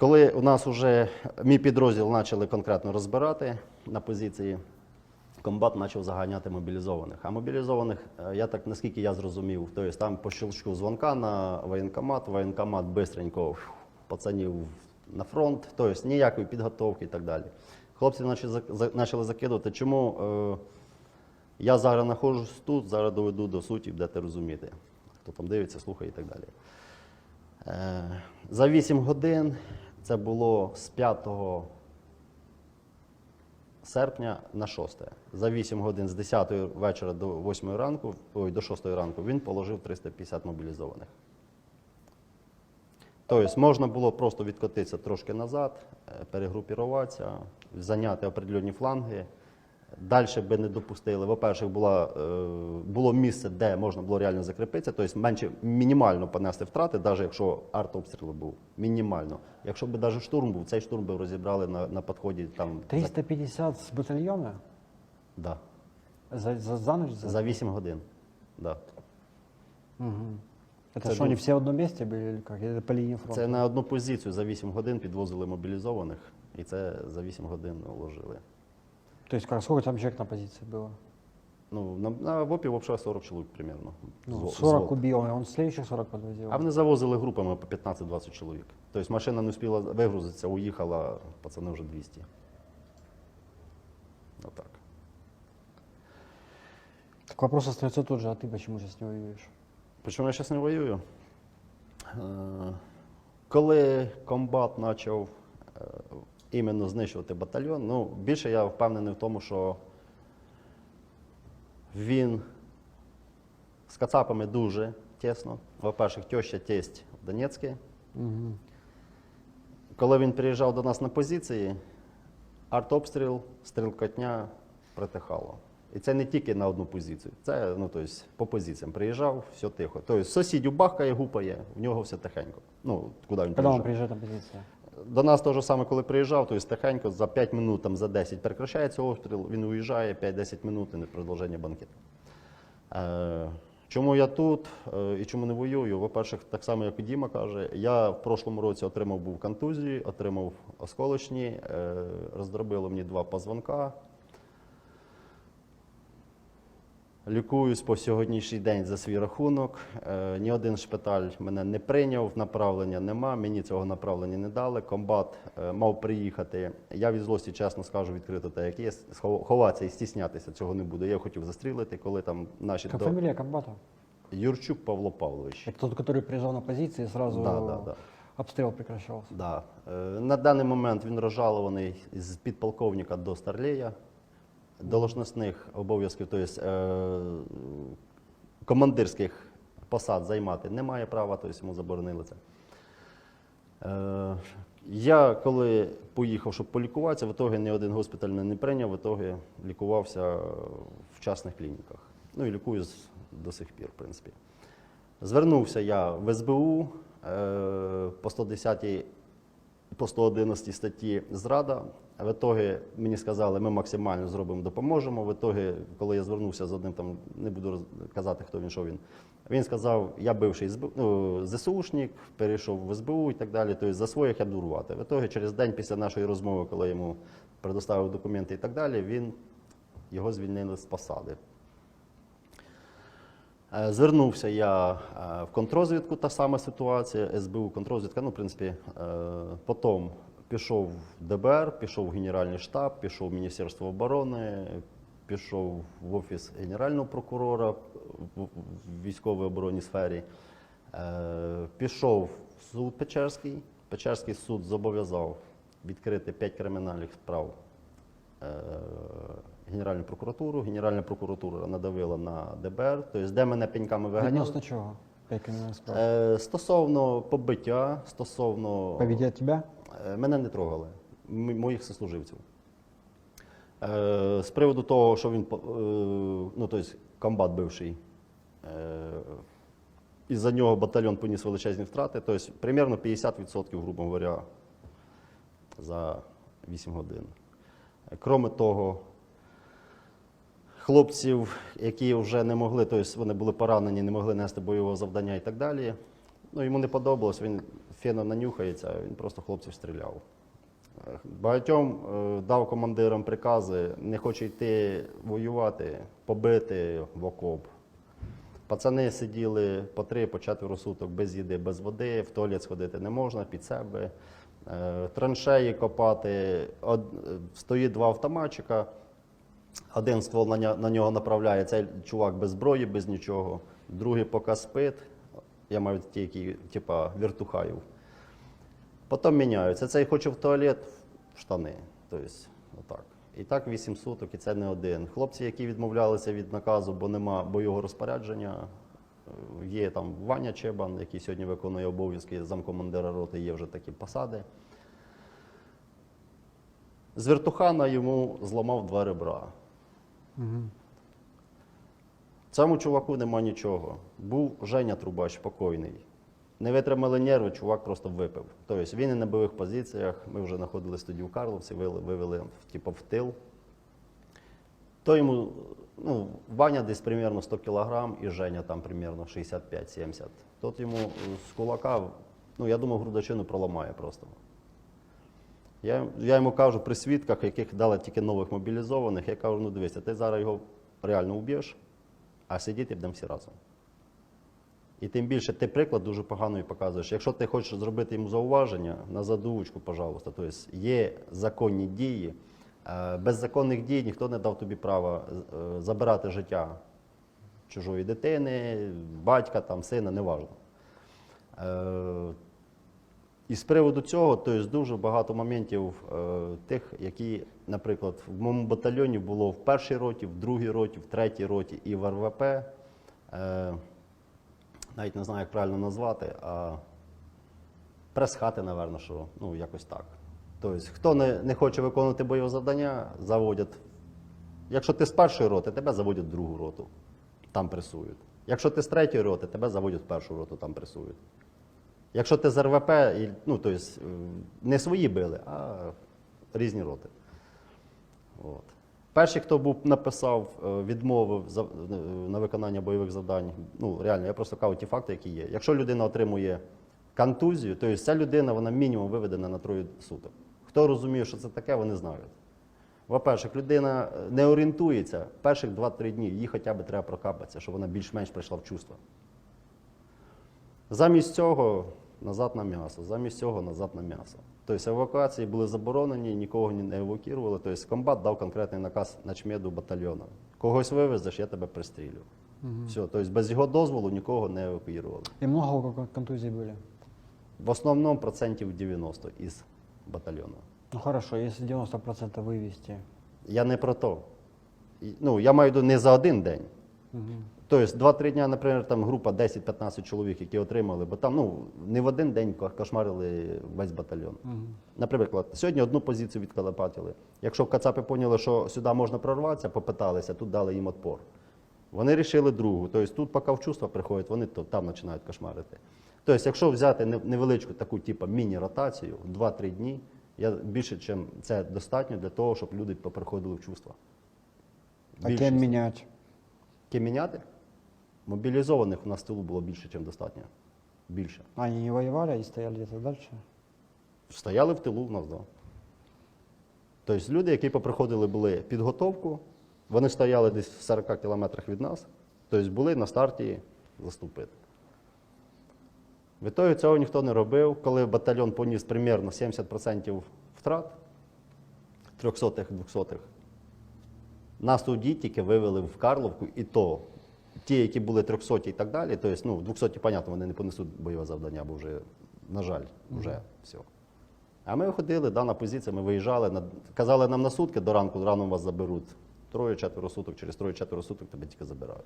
Коли у нас вже мій підрозділ почали конкретно розбирати на позиції, комбат почав заганяти мобілізованих. А мобілізованих, е, я так наскільки я зрозумів, тобто там по щелчку дзвонка на воєнкомат, воєнкомат бистренько пацанів на фронт, тобто ніякої підготовки і так далі. Хлопці почали зак- за- почали закидувати, чому е, я зараз знаходжусь тут, зараз доведу до суті, будете розуміти. Хто там дивиться, слухає і так далі. Е, За 8 годин це було з 5 серпня на 6. За 8 годин з 10 вечора до 8 ранку, ой, до 6 ранку він положив 350 мобілізованих. Тобто можна було просто відкотитися трошки назад, е, перегрупіруватися, зайняти определені фланги. Далі би не допустили. Во-перше, була, е, було місце, де можна було реально закріпитися, тобто менше мінімально понести втрати, навіть якщо артобстріл був. Мінімально. Якщо б навіть штурм був, цей штурм би розібрали на, на підході там. 350 с батальона? За, да, За, за, за ночь? За... за 8 годин. Да. Мгм. Это Это что, они был- все в одном месте были или как? Или по линии фронта? Це на одну позицію за 8 годин підвозили мобілізованих, і це за 8 годин уложили. То есть сколько там человек на позиции было? Ну, на, на ВОПі взагалі 40 чоловік примерно. Ну, Зво- 40 взвод. убил, и он следующих 40 подвозил. А вони завозили групами по 15-20 чоловік. Тобто машина не встигла вигрузитися, уїхала, пацани вже 200. Отак. Так вопрос остается тот же, а ты почему сейчас не воюешь? Причому я зараз не воюю. Е, Коли комбат почав іменно знищувати батальйон, ну, більше я впевнений в тому, що він з кацапами дуже тісно. По-перше, теща тесть в Донецьке. Мгм. Коли він приїжджав до нас на позиції, артобстріл, стрілкотня притихало. І це не тільки на одну позицію, це ну, тобто, по позиціям. Приїжджав, все тихо. Тобто сусідів бахкає, гупає, в нього все тихенько. Ну, куди він Когда он приїжджав. на позицию? До нас те ж саме, коли приїжджав, тобто тихенько за 5 минут, там, за 10 прекращається обстріл, він уїжджає 5-10 минут і не продовження банкету. Е, чому я тут е, і чому не воюю? По-перше, так само, як і Діма каже, я в прошлому році отримав був контузію, отримав осколочні, е, роздробило мені два позвонка. Лікуюсь по сьогоднішній день за свій рахунок. Е, ні один шпиталь мене не прийняв, направлення нема, мені цього направлення не дали. Комбат е, мав приїхати. Я від злості, чесно скажу, відкрито те, як є. Ховатися і стіснятися цього не буду. Я хотів застрілити, коли там наші Как до... фамилия комбата? Юрчук Павло Павлович. Это тот, который приезжал на позиции и сразу Да, да, да. обстрел прекращался. Да. Е, На даний момент він розжалований з підполковника до старлея. Должностних обов'язків, тобто командирських посад займати не має права, тобто йому заборонили це. Е, я коли поїхав, щоб полікуватися, в ітогі ні один госпіталь не прийняв, в ітогі лікувався в частних клініках. Ну і лікуюсь до сих пір, в принципі. Звернувся я в СБУ е, по 110 по 111 статті зрада. В ітогі мені сказали, ми максимально зробимо, допоможемо. В ітогі, коли я звернувся з одним, там не буду казати, хто він, що він. Він сказав, я бивший СБУ, ну, ЗСУшник, перейшов в СБУ і так далі. Тобто за своїх я буду рвати. В ітогі, через день після нашої розмови, коли я йому предоставив документи і так далі, він його звільнили з посади. Е, Звернувся я е, в контрозвідку, та сама ситуація, СБУ, контрозвідка, ну, в принципі, е, потім пішов в ДБР, пішов в Генеральний штаб, пішов в Міністерство оборони, пішов в Офіс Генерального прокурора в військовій оборонній сфері, пішов в суд Печерський. Печерський суд зобов'язав відкрити 5 кримінальних справ Генеральну прокуратуру. Генеральна прокуратура надавила на ДБР, тобто де мене пеньками виганяли. Відносно чого? Е, Стосовно побиття, стосовно Поведя тебя? Е, мене не трогали, моїх сослуживців. Е, З приводу того, що він, е, ну, тобто комбат бивший, е, із-за нього батальйон поніс величезні втрати, тобто примерно 50%, грубо говоря, за 8 годин. Кроме того, хлопців, які вже не могли, тобто вони були поранені, не могли нести бойового завдання і так далі. Ну, йому не подобалось, він фено нанюхається, він просто хлопців стріляв. Багатьом е, дав командирам прикази, не хоче йти воювати, побити в окоп. Пацани сиділи по три, по четверо суток без їди, без води, в туалет сходити не можна під себе. Е, Траншеї копати, стоїть два автоматчика, один ствол на на нього направляє, цей чувак без зброї, без нічого, другий поки спить. Я маю ті, які, типа, віртухаїв. Потім міняються. Цей хоче в туалет, в штани. Тобто, отак. І так 8 суток, і це не один. Хлопці, які відмовлялися від наказу, бо нема бойового розпорядження. Є там Ваня Чебан, який сьогодні виконує обов'язки замкомандира роти, є вже такі посади. З вертухана йому зламав два ребра. Цьому чуваку нема нічого. Був Женя Трубач покойний. Не витримали нерви, чувак просто випив. Тобто він і на бойових позиціях. Ми вже знаходились тоді в Карловці, вивели, вивели типу, в тил. То йому, ну, Ваня десь примерно 100 кілограм і Женя там примерно 65-70. Тот йому з кулака, ну я думаю, грудачину проламає просто. Я, я йому кажу при свідках, яких дали тільки нових мобілізованих, я кажу, ну дивися, ти зараз його реально уб'єш, а сидіти будемо всі разом. І тим більше ти приклад дуже поганий показуєш. Якщо ти хочеш зробити йому зауваження, на задувочку, пожалуйста. Тобто є законні дії. Е, Без законних дій ніхто не дав тобі права е, забирати життя чужої дитини, батька, там, сина, неважно. Е, і з приводу цього, тобто дуже багато моментів тих, які, наприклад, в моєму батальйоні було в першій роті, в другій роті, в третій роті і в РВП. Навіть не знаю, як правильно назвати, а прес-хати, напевно, що ну, якось так. Тобто, хто не, не хоче виконувати бойове завдання, заводять. Якщо ти з першої роти, тебе заводять в другу роту, там пресують. Якщо ти з третьої роти, тебе заводять в першу роту, там пресують. Якщо ти з РВП, ну, тобто, не свої били, а різні роти. От. Перший, хто був написав, е, відмовив е, на виконання бойових завдань, ну реально, я просто кажу ті факти, які є. Якщо людина отримує контузію, то ця людина вона мінімум виведена на троє суток. Хто розуміє, що це таке, вони знають. По-перше, людина е, не орієнтується, перших 2-3 дні їй хоча б треба прокапатися, щоб вона більш-менш прийшла в чувство. Замість цього назад на м'ясо, замість цього назад на м'ясо. Тобто евакуації були заборонені, нікого не евакуювали. Тобто комбат дав конкретний наказ начмеду батальйону. Когось вивезеш, я тебе пристрілю. Все, тобто без його дозволу нікого не евакуювали. И много контузий были? В основному процентів 90 із батальйону. Ну хорошо, если 90% вывести. Я не про то. Ну, я маю не за один день. Мгм. Тобто 2-3 дня, наприклад, там група 10-15 чоловік, які отримали, бо там ну, не в один день кошмарили весь батальйон. Мгм. Наприклад, сьогодні одну позицію відкалапатили. Якщо в Кацапи поняли, що сюди можна прорватися, попиталися, тут дали їм отпор. Вони вирішили другу. Тобто тут, поки в чувства приходять, вони там починають кошмарити. Тобто, якщо взяти невеличку таку типу, міні-ротацію, 2-3 дні, я більше, чим це достатньо для того, щоб люди поприходили в чувства. А кем менять? Ким міняти? Мобілізованих у нас в тилу було більше, ніж достатньо. Більше. А, Они не воевали и стояли где-то дальше? Стояли в тилу в нас, так. Да. Тобто люди, які поприходили, були підготовку, вони стояли десь в 40 кілометрах від нас, тобто були на старті заступити. В ітогі цього ніхто не робив, коли батальйон поніс примерно 70% втрат, 300-х, 200-х. Нас тоді тільки вивели в Карловку, і то ті, які були 300 і так далі, тобто, ну, 200, понятно, вони не понесуть бойове завдання, бо вже, на жаль, вже все. А ми ходили, да, на позиції, ми виїжджали, казали нам на сутки до ранку, рано вас заберуть. Троє-четверо суток, через троє-четверо суток тебе тільки забирають.